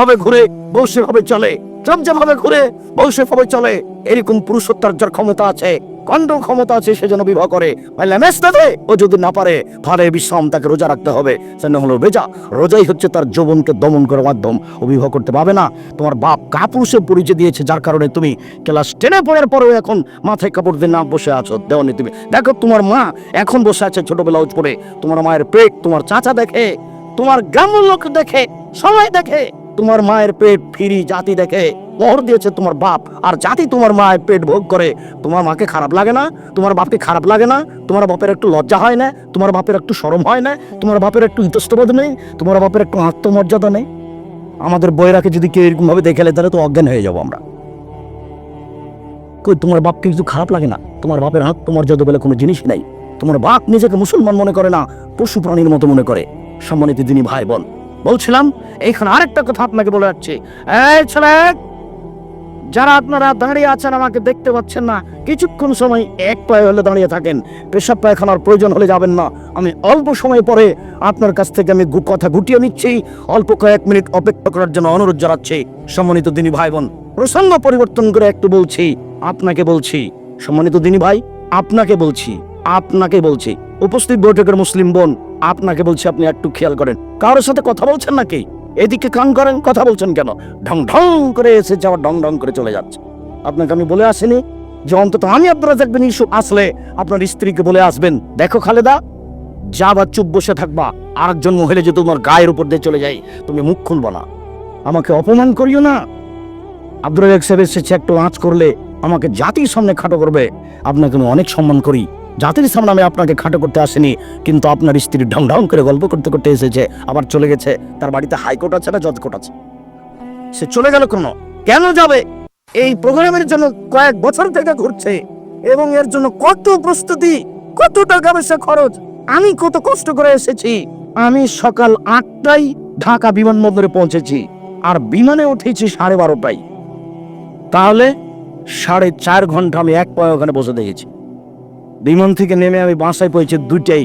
ভাবে ঘুরে বউ সেভাবে চলে জমজম ভাবে ঘুরে বউ সেভাবে চলে, এরকম পুরুষত্বার যার ক্ষমতা আছে, কণ্ড ক্ষমতা আছে, সে যেন বিবাহ করে। ও যদি না পারে, ভারে বিশ্রাম তাকে রোজা রাখতে হবে। সে না হলো রোজা রোজাই হচ্ছে তার যৌবনকে দমন করার মাধ্যম। ও বিবাহ করতে পারবে না। তোমার বাপ কাপুরুষে পরিচয় দিয়েছে, যার কারণে তুমি ক্লাস টেনে পড়ার পরেও এখন মাথায় কাপড় দিয়ে না বসে আছো। দেওয়ানি তুমি। দেখো, তোমার মা এখন বসে আছে ছোটবেলা উচ পড়ে তোমার মায়ের পেট তোমার চাচা দেখে, তোমার গ্রামের লোক দেখে, সবাই দেখে। তোমার মায়ের পেট ফিরি জাতি দেখে মোহর দিয়েছে তোমার বাপ, আর জাতি তোমার মায়ের পেট ভোগ করে। তোমার মাকে খারাপ লাগে না, তোমার বাপকে খারাপ লাগে না, তোমার বাপের একটু লজ্জা হয় না, তোমার বাপের একটু শরম হয় না, তোমার বাপের একটু ইতস্তবোধ নেই, তোমার বাপের একটু আত্মমর্যাদা নেই। আমাদের বইরাকে যদি কেউ এরকম ভাবে দেখে তাহলে তো অজ্ঞান হয়ে যাব আমরা। কই, তোমার বাপকে কিছু খারাপ লাগে না? তোমার বাপের আত্মমর্যাদা বলে কোনো জিনিসই নাই। তোমার বাপ নিজেকে মুসলমান মনে করে না, পশু প্রাণীর মতো মনে করে। সম্মানিত দিনী ভাই বোন বলছিলাম, এইখানে আরেকটা কথা আপনাকে বলে যাচ্ছি। যারা আপনারা দাঁড়িয়ে আছেন আমাকে দেখতে পাচ্ছেন না, কিছুক্ষণ সময় এক পায়ে হলে দাঁড়িয়ে থাকেন। পেশাব পায়খানার প্রয়োজন হলে যাবেন না। আমি অল্প সময় পরে আপনার কাছ থেকে আমি কথা গুটিয়ে নিচ্ছি। অল্প কয়েক মিনিট অপেক্ষা করার জন্য অনুরোধ জানাচ্ছি। সম্মানিত দিনী ভাই বোন, প্রসঙ্গ পরিবর্তন করে একটু বলছি। আপনাকে বলছি, সম্মানিত দিনী ভাই, আপনাকে বলছি আপনাকে বলছি। উপস্থিত বৈঠকের মুসলিম বোন আপনাকে বলছি আপনি একটু খেয়াল করেন। কারোর সাথে কথা বলছেন নাকি? এদিকে কান করেন, কথা বলছেন কেন? ঢং ঢং করে এসেছে আবার ঢং ঢং করে চলে যাচ্ছে। আপনাকে আমি বলে আসিনি যে অন্তত আমি আপনারা দেখবেন ইস্যু আসলে আপনার স্ত্রীকে বলে আসবেন। দেখো খালেদা, যা বা চুপ বসে থাকবা, আরেকজন মহিলা যদি তোমার গায়ের উপর দিয়ে চলে যায়, তুমি মুখ খুলবা না। আমাকে অপমান করিও না। আব্দুল সাহেব এসেছে একটু আঁচ করলে আমাকে জাতির সামনে খাটো করবে। আপনাকে আমি অনেক সম্মান করি। জাতির সামনে আমি আপনাকে খাটো করতে আসিনি, কিন্তু আপনার স্ত্রী ঢং ঢং করে গল্প করতে করতে এসেছে, আবার চলে গেছে। তার বাড়িতে হাইকোর্ট আছে না জজ কোর্ট আছে? সে চলে গেল কেন? কেন যাবে? এই প্রোগ্রামের জন্য কয়েক বছর থেকে ঘুরছে, এবং এর জন্য কত প্রস্তুতি, কত টাকা পয়সা খরচ, আমি কত কষ্ট করে এসেছি। আমি সকাল আটটায় ঢাকা বিমানবন্দরে পৌঁছেছি, আর বিমানে উঠেছি সাড়ে বারোটায়। তাহলে সাড়ে চার ঘণ্টা আমি এক পায়ে ওখানে বসে দেখেছি। বিমান থেকে নেমে আমি বাসায় পৌঁছে দুটাই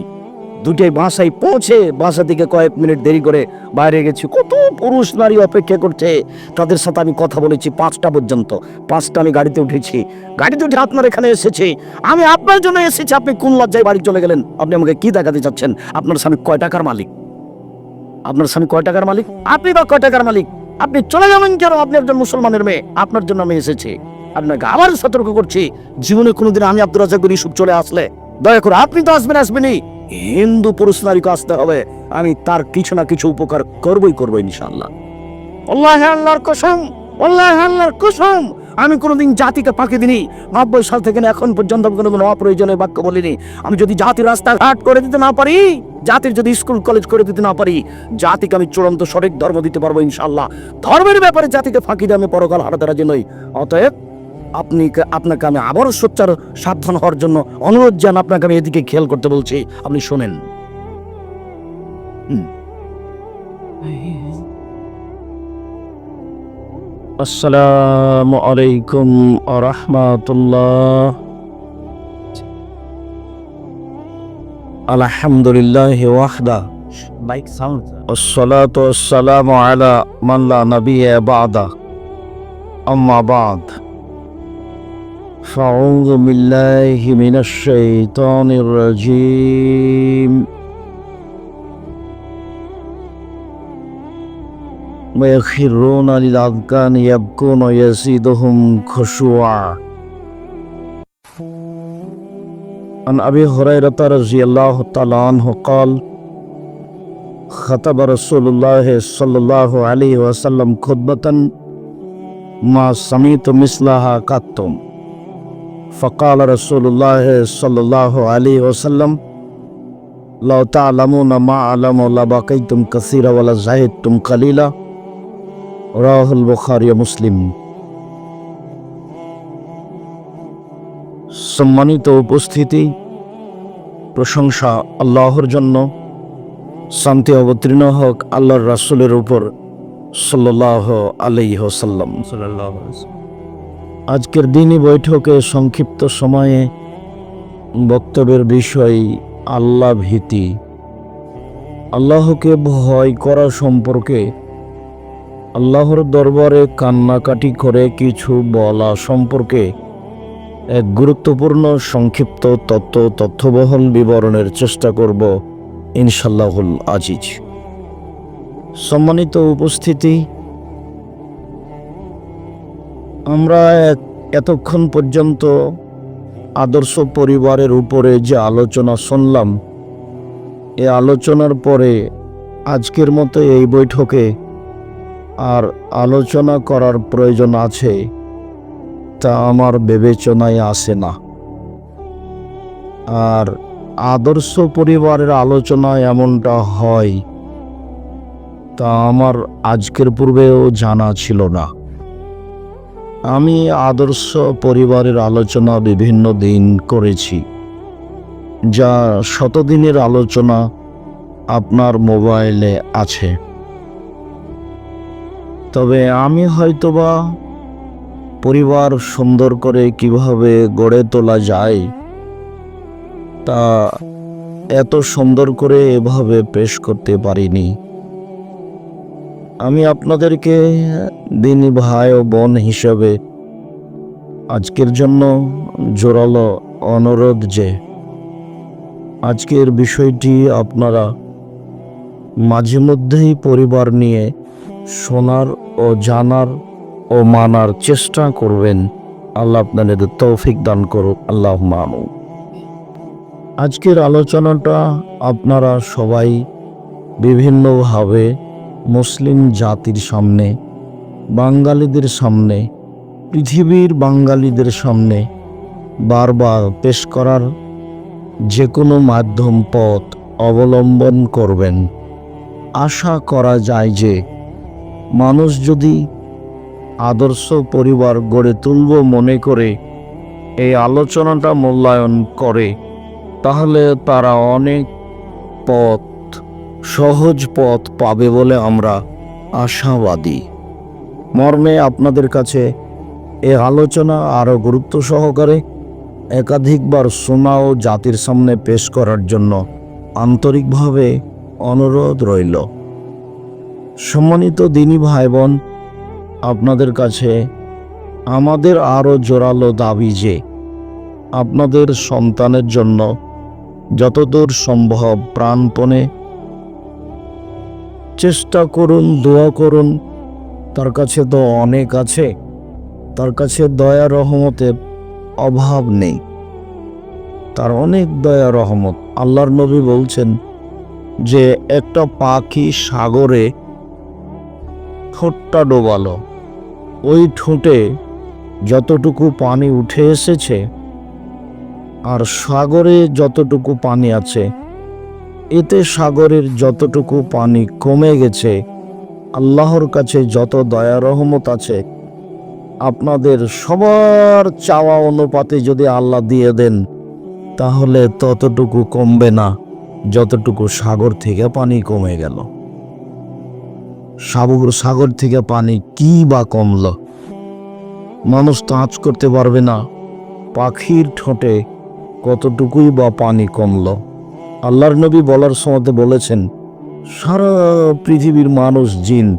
দুটাই বাসায় পৌঁছে বাসা থেকে কয়েক মিনিট দেরি করে বাইরে গেছি। কত পুরুষ নারী অপেক্ষা করছে। তাদের সাথে আমি কথা বলেছি পাঁচটা পর্যন্ত। পাঁচটা আমি গাড়িতে উঠেছি। গাড়িতে উঠে আপনার এখানে এসেছি। আমি আপনার জন্য এসেছি। আপনি কোন লজ্জায় বাড়ি চলে গেলেন? আপনি আমাকে কি দেখাতে চাচ্ছেন? আপনার স্বামী কয় টাকার মালিক? আপনার স্বামী কয় টাকার মালিক? আপনি বা কয় টাকার মালিক? আপনি চলে যাবেন কেন? আপনি একজন মুসলমানের মেয়ে। আপনার জন্য আমি এসেছি। আপনাকে আবার সতর্ক করছি। জীবনে কোনোদিন আমি আব্দুল রাজাকুর ইস্যু চলে আসলে। দয়া করে আপনি তো আসবেন, আসবেনই। হিন্দু পুরুষ, নারীকে আসতে হবে। আমি তার কিছু না কিছু উপকার করবই, করব ইনশাল্লাহ আল্লাহ আল্লাহর কসম, আল্লাহ আল্লাহর কসম। আমি কোনোদিন জাতিকে ফাঁকি দিনি নব্বই সাল থেকে এখন পর্যন্ত আমি কোনোদিন অপ্রয়োজনীয় বাক্য বলিনি। আমি যদি জাতির রাস্তাঘাট করে দিতে না পারি, জাতির যদি স্কুল, কলেজ করে দিতে না পারি, জাতিকে আমি চূড়ান্ত সঠিক ধর্ম দিতে পারব ইনশাল্লাহ ধর্মের ব্যাপারে জাতিকে ফাঁকি দিয়ে আমি পরকাল হারাতে রাজি নই। অতএব আপনি আপনাকে আমি আবারও সোচ্চার সাবধান হওয়ার জন্য অনুরোধ জান আপনাকে আমি এদিকে খেয়াল করতে বলছি আপনি শোনেন হুম। আসসালামু আলাইকুম রহমাতুল্লাহ আলহামদুলিল্লাহ ওয়াহদা বাইক সাউন্ড الصلاة والسلام على من لا نبي بعده أما بعد فأعوذ بالله من الشيطان الرجيم ويخرون للأذقان يبكون ويزيدهم خشوعا عن أبي هريرة رضي الله تعالى عنه قال خطب رسول الله صلى الله عليه وسلم خطبة ما سمعت مثلها قط فقال رسول الله صلى الله عليه وسلم لو تعلمون ما أعلم لبقيتم كثيرا ولا زهدتم قليلا رواه البخاري ومسلم সম্মানিত উপস্থিতি প্রশংসা আল্লাহর জন্য শান্তি অবতীর্ণ হোক আল্লাহর রাসূলের উপর সাল্লাহ আলাইহি ওসাল্লাম আজকের দিনই বৈঠকে সংক্ষিপ্ত সময়ে বক্তব্যের বিষয় আল্লাহ ভীতি। আল্লাহকে ভয় করা সম্পর্কে আল্লাহর দরবারে কান্নাকাটি করে কিছু বলা সম্পর্কে এক গুরুত্বপূর্ণ সংক্ষিপ্ত তত্ত্ব তথ্যবহল বিবরণের চেষ্টা করব ইনশাল্লাহুল আজিজ। সম্মানিত উপস্থিতি আমরা এতক্ষণ পর্যন্ত আদর্শ পরিবারের উপরে যে আলোচনা শুনলাম, এ আলোচনার পরে আজকের মতো এই বৈঠকে আর আলোচনা করার প্রয়োজন আছে তা আমার বিবেচনায় আসে না। আর আদর্শ পরিবারের আলোচনা এমনটা হয় তা আমার আজকের পূর্বেও জানা ছিল না। আমি আদর্শ পরিবারের আলোচনা বিভিন্ন দিন করেছি, যা শতদিনের আলোচনা আপনার মোবাইলে আছে। তবে আমি হয়তোবা পরিবার সুন্দর করে কীভাবে গড়ে তোলা যায়, তা এত সুন্দর করে এভাবে পেশ করতে পারিনি। আমি আপনাদেরকে দিনী ভাই ও বোন হিসেবে আজকের জন্য জোরালো অনুরোধ যে আজকের বিষয়টি আপনারা মাঝে মধ্যেই পরিবার নিয়ে শোনার ও জানার ও মানার চেষ্টা করবেন। আল্লাহ আপনাদের তৌফিক দান করুক। আল্লাহ মানু আজকের আলোচনাটা আপনারা সবাই বিভিন্নভাবে মুসলিম জাতির সামনে, বাঙালিদের সামনে, পৃথিবীর বাঙালিদের সামনে বারবার পেশ করার যে কোনো মাধ্যম পথ অবলম্বন করবেন। আশা করা যায় যে মানুষ যদি আদর্শ পরিবার গড়ে তুলব মনে করে এই আলোচনাটা মূল্যায়ন করে, তাহলে তারা অনেক পথ সহজ পথ পাবে বলে আমরা আশাবাদী। মর্মে আপনাদের কাছে এ আলোচনা আরও গুরুত্ব সহকারে একাধিকবার সোনা ও জাতির সামনে পেশ করার জন্য আন্তরিকভাবে অনুরোধ রইল। সম্মানিত দিনী ভাই বোন আপনাদের কাছে আমাদের আরও জোরালো দাবি যে আপনাদের সন্তানের জন্য যতদূর সম্ভব প্রাণপণে চেষ্টা করুন, দোয়া করুন। তার কাছে তো অনেক আছে। তার কাছে দয়া রহমতের অভাব নেই। তার অনেক দয়া, রহমত। আল্লাহর নবী বলছেন যে, একটা পাখি সাগরে ঠোঁটটা ডোবালো। ওই ঠোঁটে যতটুকু পানি উঠে এসেছে, আর সাগরে যতটুকু পানি আছে এতে সাগরের যতটুকু পানি কমে গেছে, আল্লাহর কাছে যত দয়া রহমত আছে, আপনাদের সবার চাওয়া অনুপাতে যদি আল্লাহ দিয়ে দেন, তাহলে ততটুকু কমবে না, যতটুকু সাগর থেকে পানি কমে গেল। সাগর সাগর থেকে পানি কি বা কমল? মানুষ তো আঁচ করতে পারবে না, পাখির ঠোঁটে কতটুকুই বা পানি কমল? আল্লাহর নবী বলার সময় বলেছেন, সারা পৃথিবীর মানুষ জিন,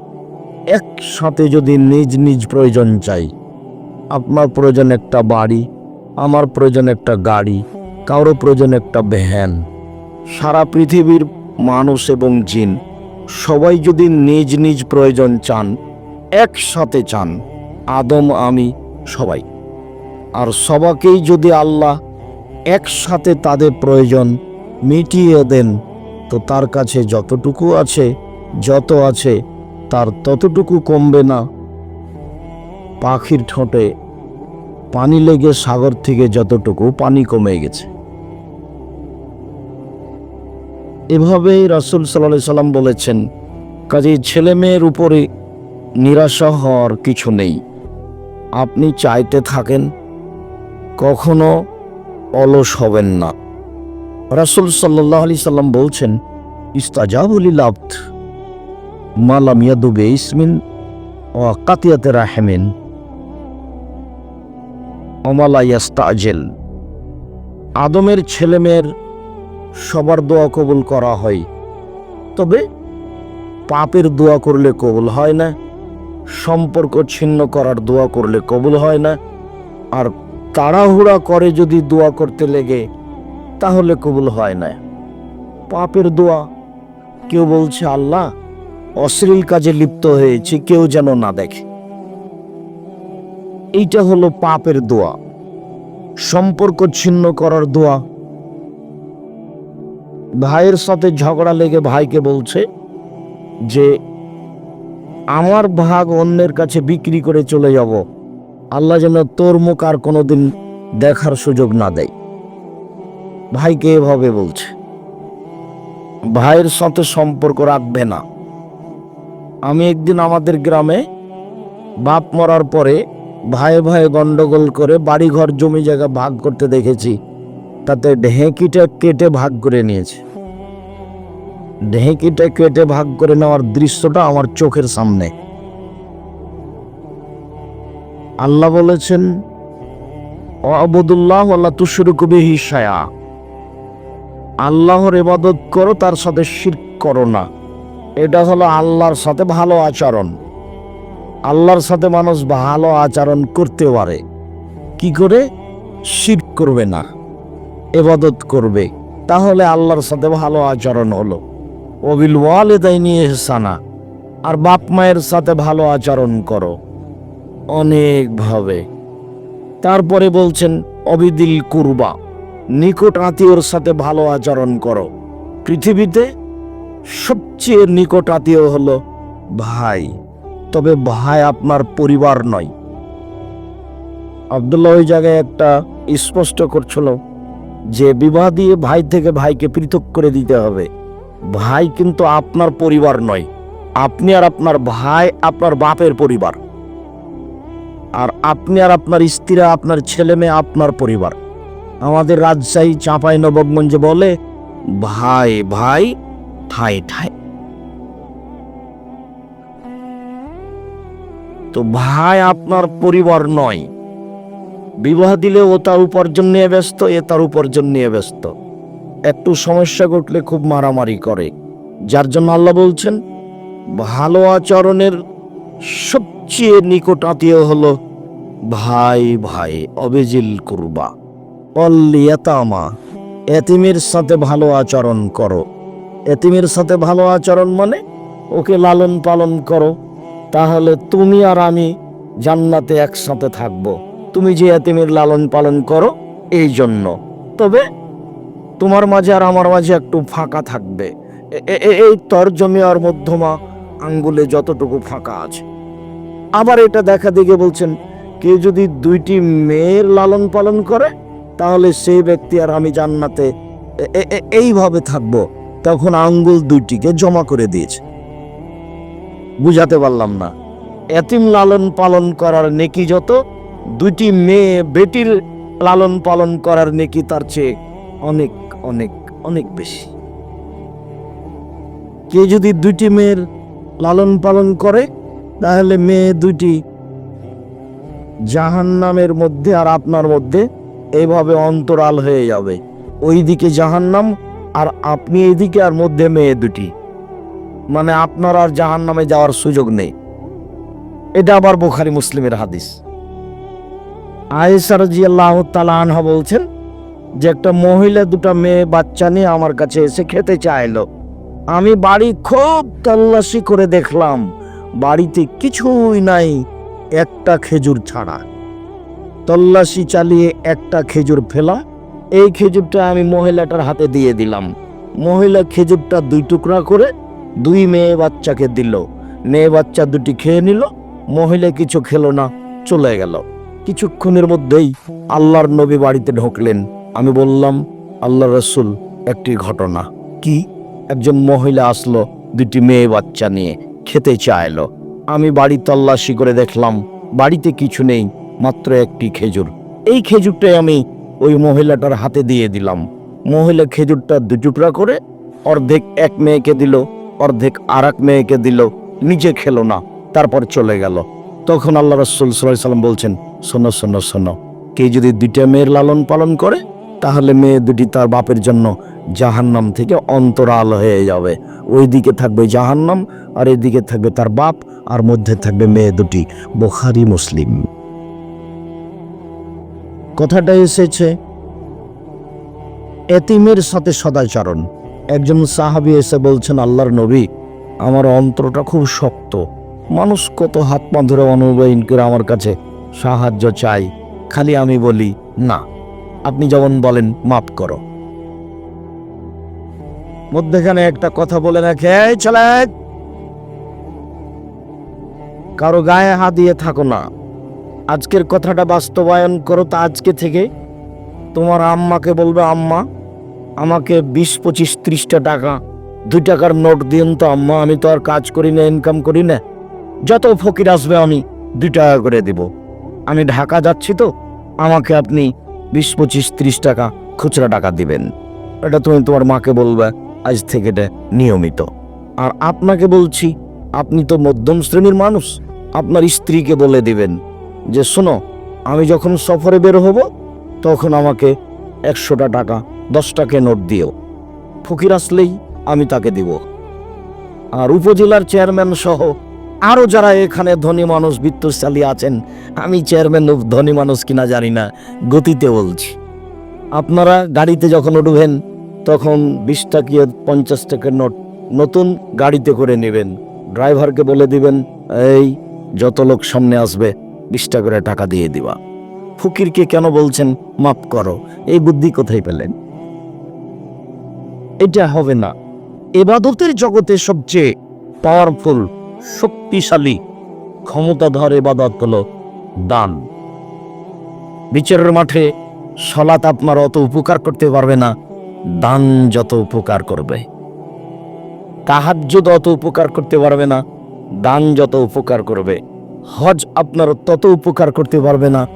একসাথে যদি নিজ নিজ প্রয়োজন চাই, আপনার প্রয়োজন একটা বাড়ি, আমার প্রয়োজন একটা গাড়ি, কারও প্রয়োজন একটা ভ্যান। সারা পৃথিবীর মানুষ এবং জিন সবাই যদি নিজ নিজ প্রয়োজন চান, একসাথে চান, আদম, আমি, সবাই। আর সবাকেই যদি আল্লাহ একসাথে তাদের প্রয়োজন মিটিয়ে দেন। তো তার কাছে যতটুকু আছে, যত আছে, তার ততটুকু কমবে না। পাখির ঠোঁটে পানি লেগে সাগর থেকে যতটুকু পানি কমে গেছে। এভাবেই রাসুল সাল্লাহ সাল্লাম বলেছেন কাজে ছেলে মেয়ের উপরে নিরাশা হওয়ার কিছু নেই। আপনি চাইতে থাকেন, কখনো অলস হবেন না। রাসুল সাল্লাহ আলি সাল্লাম বলছেন ইস্তাজাবুলি লাভত মালাম ইয়াদুবে ইসমিন ও কাতিয়াতে রাহেমিন অমালা ইয়াস্তাজেল। আদমের ছেলেমেয়ের সবার দোয়া কবুল করা হয়, তবে পাপের দোয়া করলে কবুল হয় না, সম্পর্ক ছিন্ন করার দোয়া করলে কবুল হয় না, আর তাড়াহুড়া করে যদি দোয়া করতে লেগে তাহলে কবুল হয় না। পাপের দোয়া, কেউ বলছে, আল্লাহ, অশ্লীল কাজে লিপ্ত হয়েছে, কেউ যেন না দেখে। এইটা হলো পাপের দোয়া। সম্পর্ক ছিন্ন করার দোয়া। ভাইয়ের সাথে ঝগড়া লেগে ভাইকে বলছে যে, আমার ভাগ অন্যের কাছে বিক্রি করে চলে যাব। আল্লাহ যেন তোর মুখ আর কোনোদিন দেখার সুযোগ না দেয়। ভাইকে এভাবে বলছে, ভাইয়ের সাথে সম্পর্ক রাখবে না। আমি একদিন আমাদের গ্রামে বাপ মরার পরে ভাই ভাই গন্ডগোল করে বাড়িঘর জমি জায়গা ভাগ করতে দেখেছি। তাতে ঢেঁকিটা কেটে ভাগ করে নিয়েছে। ঢেঁকিটা কেটে ভাগ করে নেওয়ার দৃশ্যটা আমার চোখের সামনে। আল্লাহ বলেছেন অবদুল্লাহ আল্লাহ তুশুরু কবি হিসায়া আল্লাহর ইবাদত করো, তার সাথে শির করো না। এটা হলো আল্লাহর সাথে ভালো আচরণ। আল্লাহর সাথে মানুষ ভালো আচরণ করতে পারে। কি করে? শির করবে না এবাদত করবে। তাহলে আল্লাহর সাথে ভালো আচরণ হলো। অবিল ওয়ালে তাই নিয়ে সানা আর বাপ মায়ের সাথে ভালো আচরণ করো। অনেকভাবে। তারপরে বলছেন অবিদিল কুরবা। নিকট আত্মীয়র সাথে ভালো আচরণ করো। পৃথিবীতে সবচেয়ে নিকট আত্মীয় হলো ভাই। তবে ভাই আপনার পরিবার নয়। আবদুল্লাহ ওই জায়গায় একটা স্পষ্ট করছিল যে বিবাহ দিয়ে ভাই থেকে ভাইকে পৃথক করে দিতে হবে। ভাই কিন্তু আপনার পরিবার নয়। আপনি আর আপনার ভাই আপনার বাপের পরিবার। আর আপনি আর আপনার স্ত্রীরা আপনার ছেলে মেয়ে আপনার পরিবার। আমাদের রাজশাহী চাঁপাই নবগঞ্জে বলে, ভাই ভাই, ঠাই ঠাই। তো ভাই আপনার পরিবার নয়। বিবাহ দিলে ও তার উপার্জন নিয়ে ব্যস্ত, এ তার উপার্জন নিয়ে ব্যস্ত। একটু সমস্যা ঘটলে খুব মারামারি করে। যার জন্য আল্লাহ বলছেন, ভালো আচরণের সবচেয়ে নিকট আত্মীয় হলো ভাই ভাই অবেজিল কুরবা। অল্লিয়াতামা এতিমের সাথে ভালো আচরণ করো। এতিমের সাথে ভালো আচরণ মানে ওকে লালন পালন করো। তাহলে তুমি আর আমি জান্নাতে একসাথে থাকব। তুমি যে এতিমের লালন পালন করো, এই জন্য। তবে তোমার মাঝে আর আমার মাঝে একটু ফাঁকা থাকবে। এই তর্জমে আর মধ্যমা আঙ্গুলে যতটুকু ফাঁকা আছে। আবার এটা দেখা দিকে বলছেন কেউ যদি দুইটি মেয়ের লালন পালন করে তাহলে সেই ব্যক্তি আর আমি জান্নাতে এইভাবে থাকব। তখন আঙ্গুল দুইটিকে জমা করে দিয়েছে। বুঝাতে পারলাম না। এতিম লালন পালন করার নেকি যত, দুইটি মেয়ে বেটির লালন পালন করার নেকি তার চেয়ে অনেক অনেক অনেক বেশি। কে যদি দুইটি মেয়ের লালন পালন করে, তাহলে মেয়ে দুইটি জাহান্নামের মধ্যে আর আপনার মধ্যে এইভাবে অন্তরাল হয়ে যাবে। ওইদিকে জাহান্নাম আর আপনি এদিকে আর মধ্যে মেয়ে দুটি। মানে আপনার আর জাহান্নামে যাওয়ার সুযোগ নেই। এটা আবার বোখারি মুসলিমের হাদিস। আয়েশা রাজিয়াল্লাহ তাআলা আনহা বলছেন, যে একটা মহিলা দুটা মেয়ে বাচ্চা নিয়ে আমার কাছে এসে খেতে চাইলো। আমি বাড়ি খুব তল্লাশি করে দেখলাম। বাড়িতে কিছুই নাই, একটা খেজুর ছাড়া। তল্লাশি চালিয়ে একটা খেজুর ফেলা। এই খেজুরটা আমি মহিলাটার হাতে দিয়ে দিলাম। মহিলা খেজুরটা দুই টুকরা করে দুই মেয়ে বাচ্চাকে দিল। মেয়ে বাচ্চা দুটি খেয়ে নিল। মহিলা কিছু খেলো না, চলে গেল। কিছুক্ষণের মধ্যেই আল্লাহর নবী বাড়িতে ঢুকলেন। আমি বললাম, আল্লাহ রসুল, একটি ঘটনা। কি? একজন মহিলা আসলো, দুটি মেয়ে বাচ্চা নিয়ে খেতে চাইলো। আমি বাড়ি তল্লাশি করে দেখলাম, বাড়িতে কিছু নেই। মাত্র একটি খেজুর। এই খেজুরটাই আমি ওই মহিলাটার হাতে দিয়ে দিলাম। মহিলা খেজুরটা দু টুকরা করে অর্ধেক এক মেয়েকে দিল, অর্ধেক আর এক মেয়েকে দিল, নিজে খেলো না, তারপর চলে গেল। তখন আল্লাহ রসুল সাল্লাহ সাল্লাম বলছেন, শোনো শোনো শোনো কে যদি দুইটা মেয়ের লালন পালন করে, তাহলে মেয়ে দুটি তার বাপের জন্য জাহান্নাম থেকে অন্তরাল হয়ে যাবে। ওই দিকে থাকবে জাহান্নাম আর এদিকে থাকবে তার বাপ, আর মধ্যে থাকবে মেয়ে দুটি। বোখারি, মুসলিম। কথাটা এসেছে, এতিমের সাথে সদাচরণ। একজন সাহাবি এসে বলছেন, আল্লাহর নবী, আমার অন্তরটা খুব শক্ত। মানুষ কত হাত পা ধরে অনুবাইন করে আমার কাছে সাহায্য চাই খালি আমি বলি, না, আপনি যেমন বলেন, মাফ করো। মধ্যেখানে একটা কথা বলে রাখে, "এই ছেলে কারও গায়ে হাত দিয়ে থাকো না। আজকের কথাটা বাস্তবায়ন করো তা আজকে থেকে। তোমার আম্মাকে বলবে, আম্মা, আমাকে বিশ পঁচিশ ত্রিশটা টাকা, দুই টাকার নোট দিন তো আম্মা, আমি তো আর কাজ করি না ইনকাম করি না। যত ফকির আসবে, আমি দুই টাকা করে দিব। আমি ঢাকা যাচ্ছি তো, আমাকে আপনি বিশ পঁচিশ ত্রিশ টাকা খুচরা টাকা দিবেন। এটা তুমি তোমার মাকে বলবে, আজ থেকে এটা নিয়মিত। আর আপনাকে বলছি, আপনি তো মধ্যম শ্রেণির মানুষ, আপনার স্ত্রীকে বলে দিবেন যে শোনো, আমি যখন সফরে বের হব, তখন আমাকে একশোটা টাকা দশ টাকা নোট দিও। ফকির আসলেই আমি তাকে দিব। আর উপজেলার চেয়ারম্যান সহ আরও যারা এখানে ধনী মানুষ, বিত্তশালী আছেন, আমি চেয়ারম্যান ধনী মানুষ কিনা জানি না, গতিতে বলছি। আপনারা গাড়িতে যখন উঠবেন, তখন বিশ টাকিয়ে পঞ্চাশ টাকার নোট নতুন গাড়িতে করে নেবেন। ড্রাইভারকে বলে দিবেন, এই, যত লোক সামনে আসবে বিশ টাকা করে টাকা দিয়ে দিবা। ফকিরকে কেন বলছেন, মাফ করো, এই বুদ্ধি কোথায় পেলেন? এটা হবে না। এবাদতের জগতে সবচেয়ে পাওয়ারফুল শক্তিশালী, ক্ষমতাধর এবাদত হলো দান। বিচারের মাঠে সলাত আপনার অত উপকার করতে পারবে না, দান যত উপকার করবে। তাহাজ্জুদ অত উপকার করতে পারবে না, দান যত উপকার করবে। হজ আপনার তত উপকার করতে পারবে না,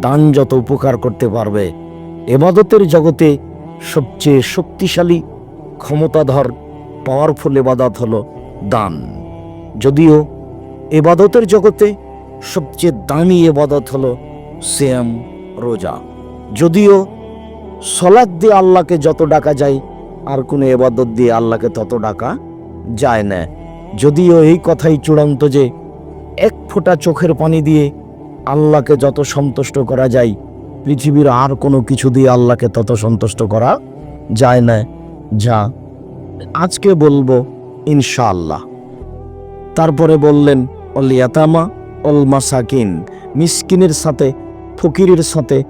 দান যত উপকার করতে পারবে। এবাদতের জগতে সবচেয়ে শক্তিশালী, ক্ষমতাধর পাওয়ারফুল এবাদত হলো দান। যদিও এবাদতের জগতে সবচেয়ে দামি এবাদত হলো শ্যাম রোজা। যদিও সলাদ দিয়ে আল্লাহকে যত ডাকা যায়, আর কোনো এবাদত দিয়ে আল্লাহকে তত ডাকা যায় না। যদিও এই কথাই চূড়ান্ত যে এক ফোঁটা চোখের পানি দিয়ে আল্লাহকে যত সন্তুষ্ট করা যায়, পৃথিবীর আর কোনো কিছু দিয়ে আল্লাহকে তত সন্তুষ্ট করা যায় না। যা আজকে বলব ইনশাআল্লাহ। তারপরে বললেন, অল ইয়াতামা, অল মাসাকিন, মিসকিনের সাথে, ফকিরের সাথে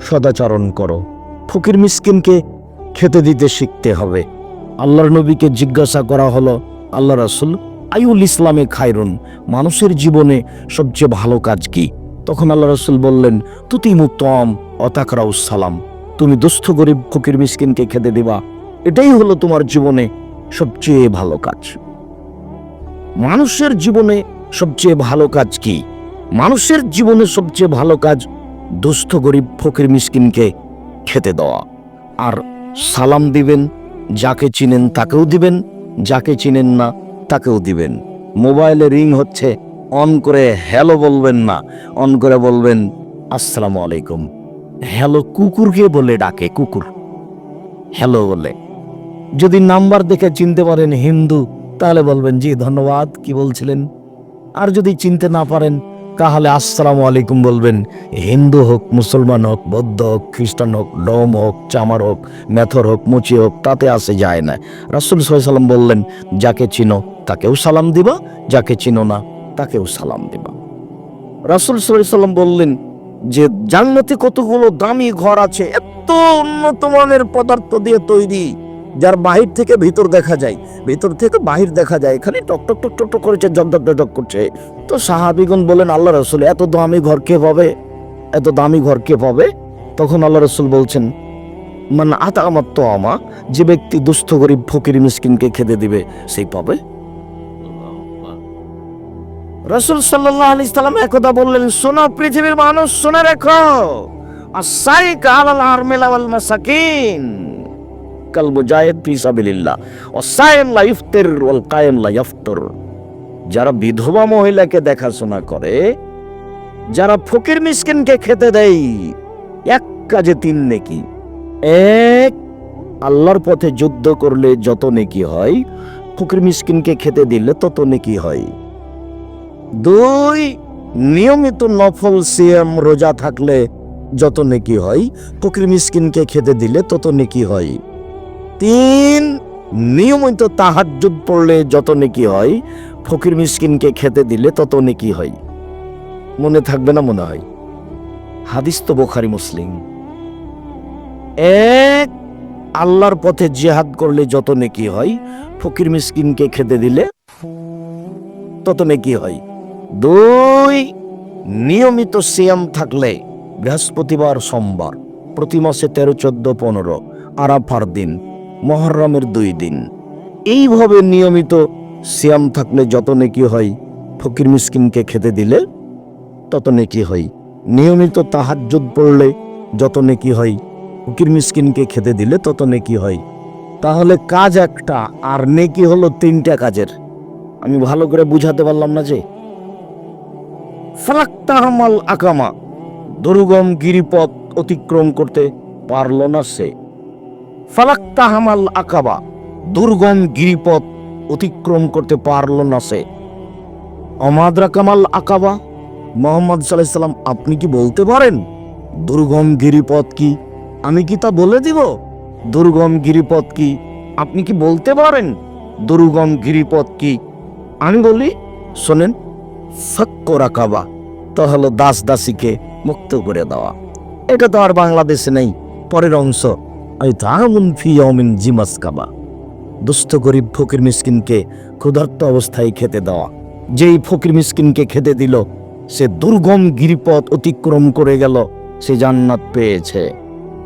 সদাচরণ করো। ফকির মিসকিনকে খেতে দিতে শিখতে হবে। আল্লাহর নবীকে জিজ্ঞাসা করা হলো, আল্লাহ রাসুল আইউল ইসলামে খায়রুন, মানুষের জীবনে সবচেয়ে ভালো কাজ কি? তখন আল্লাহ রসুল বললেন তুতি মুতম অতাকরাউস সালাম। তুমি দুস্থ, গরিব, ফকির, মিসকিনকে খেতে দিবা। এটাই হলো তোমার জীবনে সবচেয়ে ভালো কাজ। মানুষের জীবনে সবচেয়ে ভালো কাজ কি? মানুষের জীবনে সবচেয়ে ভালো কাজ দুস্থ, গরিব, ফকির, মিসকিনকে খেতে দেওয়া। আর সালাম দিবেন, যাকে চিনেন তাকেও দিবেন, যাকে চিনেন না তাকেও দিবেন। মোবাইলে রিং হচ্ছে, অন করে হ্যালো বলবেন না, অন করে বলবেন, আসসালামু আলাইকুম। হ্যালো কুকুরকে বলে ডাকে, কুকুর? হ্যালো বলে। যদি নাম্বার দেখে চিনতে পারেন হিন্দু, তাহলে বলবেন, জি, ধন্যবাদ, কি বলছিলেন? আর যদি চিনতে না পারেন তাহলে আসসালামু আলাইকুম বলবেন। হিন্দু হোক, মুসলমান হোক, বৌদ্ধ হোক, খ্রিস্টান হোক, ডোম হোক, চামার হোক, মেথর হোক, মুচি হোক, তাতে আসে যায় না। রাসুল সাল্লাম বললেন, যাকে চিনো, তাকেও সালাম দিবা, যাকে চিনো না, তাকেও সালাম দিবা। রাসুল সাল্লাম বললেন, যে জান্নাতে কতগুলো দামি ঘর আছে, এত উন্নত মানের পদার্থ দিয়ে তৈরি, যার বাহির থেকে ভিতর দেখা যায়, ভিতর থেকে বাহির দেখা যায় এখানে টক টক টক টক করেছে জক জক করছে। তো সাহাবিগণ বলেন, আল্লাহ রসুল, এত দামি ঘর কে পাবে? এত দামি ঘর কে পাবে? তখন আল্লাহ রসুল বলছেন মানে আতা আমার তো আমা যে ব্যক্তি দুস্থ, গরিব, ফকির, মিসকিনকে খেতে দিবে, সেই পাবে? রসুল সাল্লাহ আলি একদা বললেন, শোনো পৃথিবীর মানুষ, শুনে রেখো। আসাইক আলাল কাল ফি সাবিলিল্লাহ। ওয়াসাইম লা ইফতির ওয়াল কায়েম লা ইয়াফতুর। যারা বিধবা মহিলাকে দেখাশোনা করে, যারা ফকির মিসকিনকে খেতে দেয়, এক কাজে তিন নেকি। এক, আল্লাহর পথে যুদ্ধ করলে যত নেকি হয়, ফকির মিসকিনকে খেতে দিলে তত নেকি হয়। দুই, নিয়মিত নফল সিএম রোজা থাকলে যত নেকি হয়, ফকির মিসকিনকে খেতে দিলে তত নেকি হয়। তিন, নিয়মিত তাহাজ্জুদ পড়লে যত নেকি হয় ফকির মিসকিনকে খেতে দিলে তত নেকি হয়। মনে থাকবে না মনে হয়। হাদিস তো বোখারি মুসলিম। এক, আল্লাহর পথে জিহাদ করলে যত নেকি হয়, ফকির মিসকিনকে খেতে দিলে তত নেকি হয়। দুই, নিয়মিত সিয়াম থাকলে বৃহস্পতিবার সোমবার, প্রতি মাসে তেরো, চোদ্দ, পনেরো, আরাফার দিন, মহরমের দুই দিন। এইভাবে নিয়মিত সিয়াম থাকলে যত নেকি হয়, ফকির মিসকিনকে খেতে দিলে তত নেকি হয়। নিয়মিত তাহাজ্জুদ পড়লে যত নেকি হয়, ফকির মিসকিনকে খেতে দিলে তত নেকি হয়। তাহলে কাজ একটা, আর নেকি হলো তিনটা কাজের। আমি ভালো করে বুঝাতে পারলাম না যে। ফালাক্তাহমাল আকামা, দুর্গম গিরিপথ অতিক্রম করতে পারল না সে। ফালাক্তাহমাল আকাবা, দুর্গম গিরিপথ অতিক্রম করতে পারল না সে। অমাদরা কামাল আকাবা, মোহাম্মদ সাল্লাম, আপনি কি বলতে পারেন? দুর্গম গিরিপথ কি? আমি কি তা বলে দিব? দুর্গম গিরিপথ কি? আপনি কি বলতে পারেন? দুর্গম গিরিপথ কি? আমি বলি, শোনেন ফক্করা কাবা তা দাস দাসীকে মুক্ত করে দেওয়া। এটা তো আর বাংলাদেশে নেই, পরের অংশ। আমি তাহমুন ফি ইয়াউমিন জিমাস কাবা। দুস্থ গরিব ফকির মিসকিনকে ক্ষুধার্ত অবস্থায় খেতে দেওয়া। যেই ফকির মিসকিনকে খেতে দিল, সে দুর্গম গিরিপথ অতিক্রম করে গেল, সে জান্নাত পেয়েছে।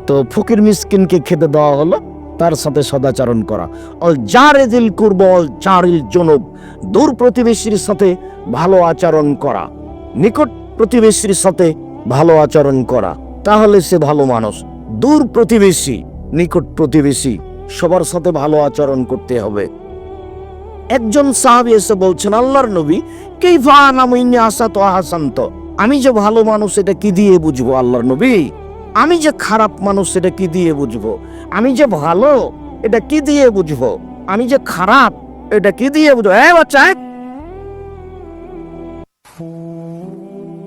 তো ফকির মিসকিনকে খেতে দেওয়া হলো, তার সাথে সদাচরণ করা। অল জারে দিল কুরব, অল চারিল জনব, দূর প্রতিবেশীর সাথে ভালো আচরণ করা। নিকট প্রতিবেশীর সাথে ভালো আচরণ করা। তাহলে সে ভালো মানুষ। দূর প্রতিবেশী, নিকট প্রতিবেশী। সবার সাথে ভালো আচরণ করতে হবে। একজন সাহাবি এসে বলছেন, আল্লাহর নবী নামিনী আসা তো আহাসান্ত? আমি যে ভালো মানুষ, এটা কি দিয়ে বুঝব আল্লাহর নবী? আমি যে খারাপ মানুষ, এটা কি দিয়ে বুঝব? আমি যে ভালো, এটা কি দিয়ে বুঝব? আমি যে খারাপ, এটা কি দিয়ে বুঝব? হ্যাঁ বাচ্চা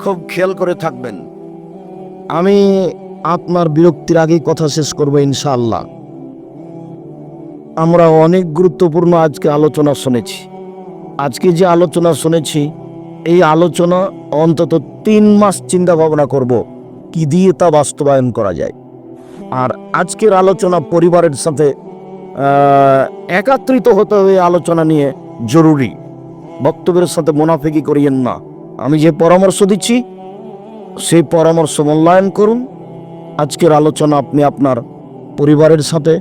খুব খেয়াল করে থাকবেন। আমি আপনার বিরক্তির আগেই কথা শেষ করব ইনশাআল্লাহ। আমরা অনেক গুরুত্বপূর্ণ আজকে আলোচনা শুনেছি। আজকে যে আলোচনা শুনেছি, এই আলোচনা অন্তত তিন মাস চিন্তা ভাবনা করব, কি দিয়ে তা বাস্তবায়ন করা যায়। আর আজকের আলোচনা পরিবারের সাথে একাত্রিত হতে হবে আলোচনা নিয়ে জরুরি। বক্তব্যের সাথে মুনাফিকি করিয়েন না। আমি যে পরামর্শ দিচ্ছি, সেই পরামর্শ মূল্যায়ন করুন। আজকের আলোচনা আপনি আপনার পরিবারের সাথে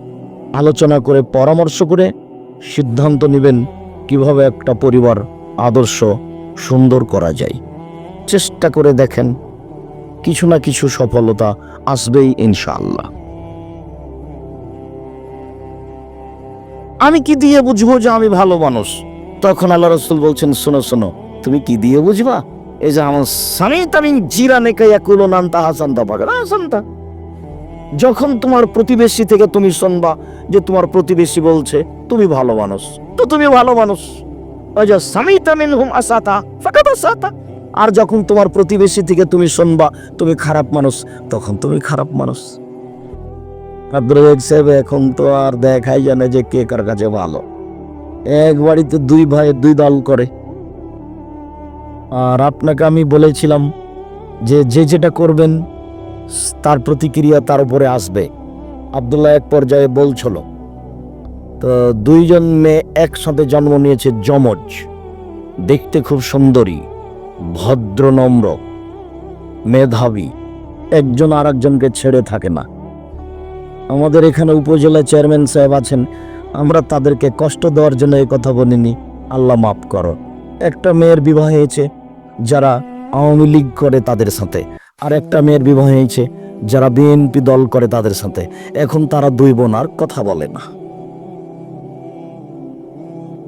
আলোচনা করে, পরামর্শ করে সিদ্ধান্ত নেবেন কীভাবে একটা পরিবার আদর্শ সুন্দর করা যায়। চেষ্টা করে দেখেন, কিছু না কিছু সফলতা আসবেই ইনশাআল্লাহ। আমি কি দিয়ে বুঝব যে আমি ভালো মানুষ? তখন আল্লাহ রসুল বলছেন, শোনো শোনো, তুমি কি দিয়ে বুঝবা? এই যে আমার স্বামী তামিন জিরা নেকাইয়া কুলো নান তাহা শান্তা পাবে শান্তা যখন তোমার প্রতিবেশী থেকে তুমি শুনবা যে তোমার প্রতিবেশী বলছে, তুমি ভালো মানুষ। তো তুমি ভালো মানুষ। আসাতা আর যখন তোমার প্রতিবেশী থেকে তুমি শুনবা, তুমি খারাপ মানুষ, তখন তুমি খারাপ মানুষ। এখন তো আর দেখাই জানে যে কে কার কাছে ভালো। এক বাড়িতে দুই ভাই, দুই দল করে। আর আপনাকে আমি বলেছিলাম যে যে যেটা করবেন তার প্রতিক্রিয়া তার উপরে আসবে। আবদুল্লাহ এক পর্যায়ে বলছিল, তো দুইজন মেয়ে একসাথে জন্ম নিয়েছে যমজ। দেখতে খুব সুন্দরী, ভদ্র, নম্র, মেধাবী। একজন আর একজনকে ছেড়ে থাকে না। আমাদের এখানে উপজেলা চেয়ারম্যান সাহেব আছেন। আমরা তাদেরকে কষ্ট দেওয়ার জন্য এই কথা বলিনি। আল্লাহ মাফ করো। একটা মেয়ের বিবাহ হয়েছে, যারা আওয়ামী লীগ করে তাদের সাথে। আর একটা মেয়ের বিবাহ হয়েছে, যারা বিএনপি দল করে তাদের সাথে। এখন তারা দুই বোন আর কথা বলে না।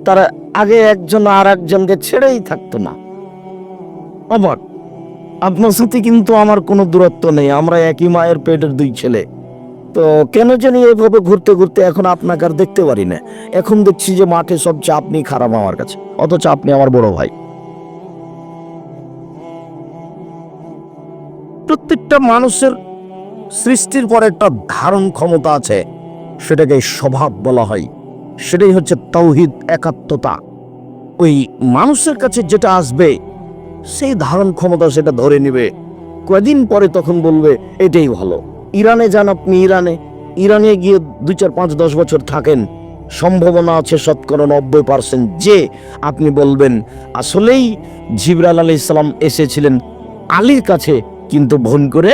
তারা আগে একজন আর একজনকে ছেড়েই থাকতো না। অবাক আপনার সাথে কিন্তু আমার কোনো দূরত্ব নেই। আমরা একই মায়ের পেটের দুই ছেলে। তো কেন জানি এভাবে ঘুরতে ঘুরতে এখন আপনাকে আর দেখতে পারি না। এখন দেখছি যে মাঠে সবচেয়ে আপনি খারাপ আমার কাছে। অথচ আপনি আমার বড় ভাই। প্রত্যেকটা মানুষের সৃষ্টির পর একটা ধারণ ক্ষমতা আছে। সেটাকে স্বভাব বলা হয়। সেটাই হচ্ছে তৌহিদ, একাত্মতা। ওই মানুষের কাছে যেটা আসবে, সেই ধারণ ক্ষমতা সেটা ধরে নেবে। কয়দিন পরে তখন বলবে, এটাই ভালো। ইরানে যান আপনি, ইরানে। ইরানে গিয়ে দুই চার পাঁচ দশ বছর থাকেন। সম্ভাবনা আছে শতকরা নব্বই পার্সেন্ট যে আপনি বলবেন। আসলেই জিবরাল আলী ইসলাম এসেছিলেন আলীর কাছে। কিন্তু ভুল করে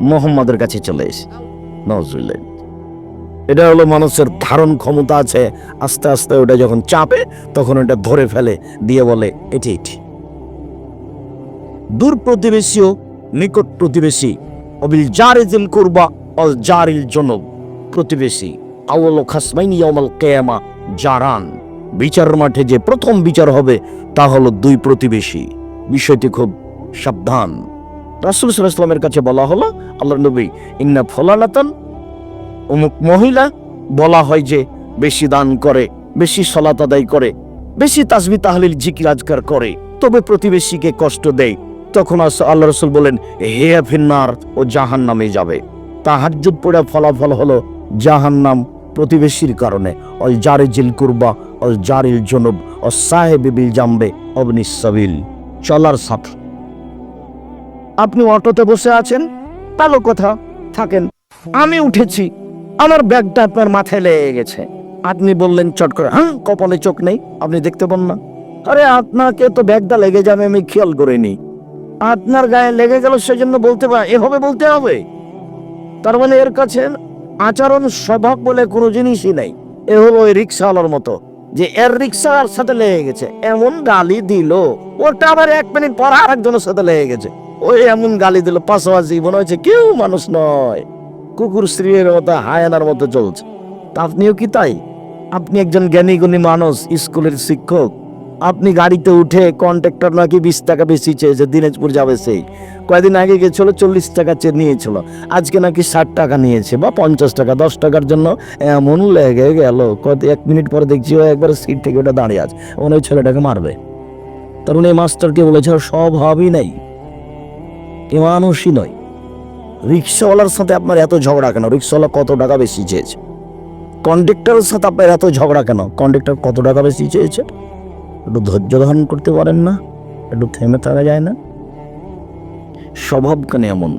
মোহাম্মদের কাছে চলে এসে। নজরুল্লাহ এটা হলো মানুষের ধারণ ক্ষমতা আছে, আস্তে আস্তে ওটা যখন চাপে, তখন ওটা ধরে ফেলে, দিয়ে বলে, এটি এটি। দূর প্রতিবেশীও নিকট প্রতিবেশী, অবিল জারিজিল করবা অল জারিল জনব। প্রতিবেশী আউল খাসমাইনি অমল কেয়ামা, জারান। বিচার মাঠে যে প্রথম বিচার হবে, তা হলো দুই প্রতিবেশী। বিষয়টি খুব সাবধান। রাসুল কাছে বলা হলো আল্লাহ নবী, ইন্না ফলালাতান অমুক মহিলা বলা হয় যে বেশি দান করে, বেশি সলাত আদায় করে, বেশি তাসবি তাহলিল জিকির আজকার করে, তবে প্রতিবেশীকে কষ্ট দেয়। তখন আল্লাহ রসুল বলেন, হে ফিন্নার, ও জাহান নামে যাবে। তাহাজ্জুদ পড়ে ফলাফল হলো জাহান্নাম প্রতিবেশীর কারণে। অল জারে জিল কুরবা, অল জারিল জনব ও সাহেব জাম্বে অবনি চলার সাথে আপনি অটোতে বসে আছেন? ভালো কথা, থাকেন। আমি উঠেছি। আমার ব্যাগটা আপনার মাথায় লেগে গেছে। আপনি বললেন চট করে হ্যাঁ কপালে চোখ নেই, আপনি দেখতে পান না। আরে, আপনাকে তো ব্যাগটা লেগে যাবে, আমি খেয়াল করিনি। আপনার গায়ে লেগে গেল সেজন্য বলতে পারে এভাবে বলতে হবে। তার মানে এর কাছে আচরণ স্বভাব বলে কোনো জিনিসই নেই। এ হলো ওই রিক্সাওয়ালার মতো, যে এর রিক্সার সাথে লেগে গেছে। এমন গালি দিল। ওটা আবার এক মিনিট পর আরেকজনের সাথে লেগে গেছে। ওই এমন গালি দিল, পাশাপাশি মনে হয়েছে, কেউ মানুষ নয়। কুকুর স্ত্রীর মতো, হায়ানার মতো চলছে। তা আপনিও কি তাই? আপনি একজন জ্ঞানী গুণী মানুষ, স্কুলের শিক্ষক। আপনি গাড়িতে উঠে কন্ট্রাক্টর নাকি বিশ টাকা বেশি চেয়েছে, দিনাজপুর যাবে সেই। কয়েকদিন আগে গেছিল, চল্লিশ টাকা চেয়ে নিয়েছিল। আজকে নাকি ষাট টাকা নিয়েছে বা পঞ্চাশ টাকা, দশ টাকার জন্য এমন লেগে গেল। কত এক মিনিট পরে দেখছি ও একবার সিট থেকে ওটা দাঁড়িয়ে আছে। মনে হয় ছেলেটাকে মারবে। তরুণ এই মাস্টারকে বলেছে ওর স্বভাবই নেই। এ মানুষই নয়। রিক্সাওয়ালার সাথে আপনার এত ঝগড়া কেন? রিক্সাওয়ালা কত টাকা বেশি চেয়েছে? কন্ডাক্টরের সাথে আপনার এত ঝগড়া কেন? কন্ডাক্টর কত টাকা বেশি চেয়েছে? একটু ধৈর্য ধারণ করতে পারেন না? একটু থেমে থাকা যায় না? স্বভাব কেন এমন?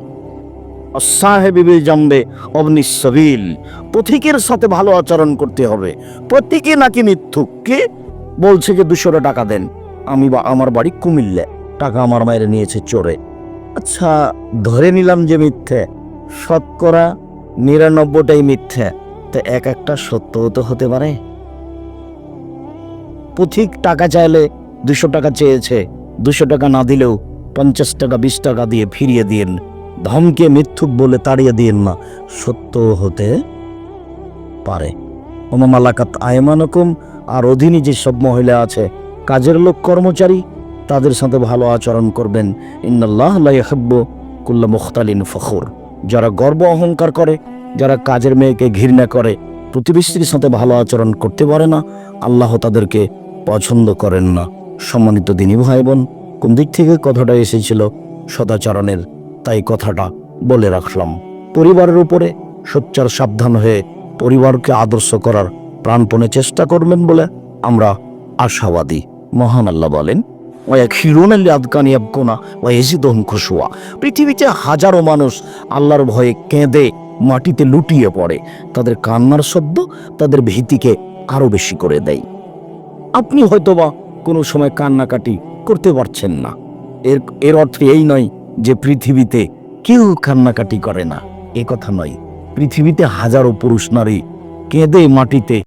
সাহেবিবিল জামবে অবনি সবিল। পথিকের সাথে ভালো আচরণ করতে হবে। প্রত্যেকে নাকি মিথ্যুক কে বলছে যে দুশো টাকা দেন। আমি বা আমার বাড়ি কুমিল্লে টাকা আমার মায়ের নিয়েছে চোরে। আচ্ছা ধরে নিলাম যে মিথ্যে। শতকরা নিরানব্বইটাই মিথ্যে। তা এক একটা সত্যও তো হতে পারে। পথিক টাকা চাইলে দুশো টাকা চেয়েছে। দুশো টাকা না দিলেও পঞ্চাশ টাকা, বিশ টাকা দিয়ে ফিরিয়ে দিন ধমকে মিথ্যুক বলে তাড়িয়ে দিন না সত্য হতে পারে। ওমামালাকাত আয়মানকুম। আর অধীনে যেসব মহিলা আছে, কাজের লোক কর্মচারী তাদের সাথে ভালো আচরণ করবেন। ইন্নাল্লাহ লাইহাব্বু কুল্লা মুখতালিন ফখর। যারা গর্ব অহংকার করে, যারা কাজের মেয়েকে ঘৃণা করে, প্রতিবেশীর সাথে ভালো আচরণ করতে পারে না, আল্লাহ তাদেরকে পছন্দ করেন না। সম্মানিত দিনী ভাই বোন কোন দিক থেকে কথাটা এসেছিল সদাচরণের, তাই কথাটা বলে রাখলাম। পরিবারের উপরে সোচ্চার সাবধান হয়ে পরিবারকে আদর্শ করার প্রাণপণে চেষ্টা করবেন বলে আমরা আশাবাদী। মহান আল্লাহ বলেন পৃথিবীতে হাজারো মানুষ আল্লাহর ভয়ে কেঁদে মাটিতে লুটিয়ে পড়ে। তাদের কান্নার শব্দ তাদের ভীতিকে আরও বেশি করে দেয়। আপনি হয়তোবা কোনো সময় কান্নাকাটি করতে পারছেন না। এর এর অর্থ এই নয় যে পৃথিবীতে কেউ কান্নাকাটি করে না। এ কথা নয়। পৃথিবীতে হাজারো পুরুষ নারী কেঁদে মাটিতে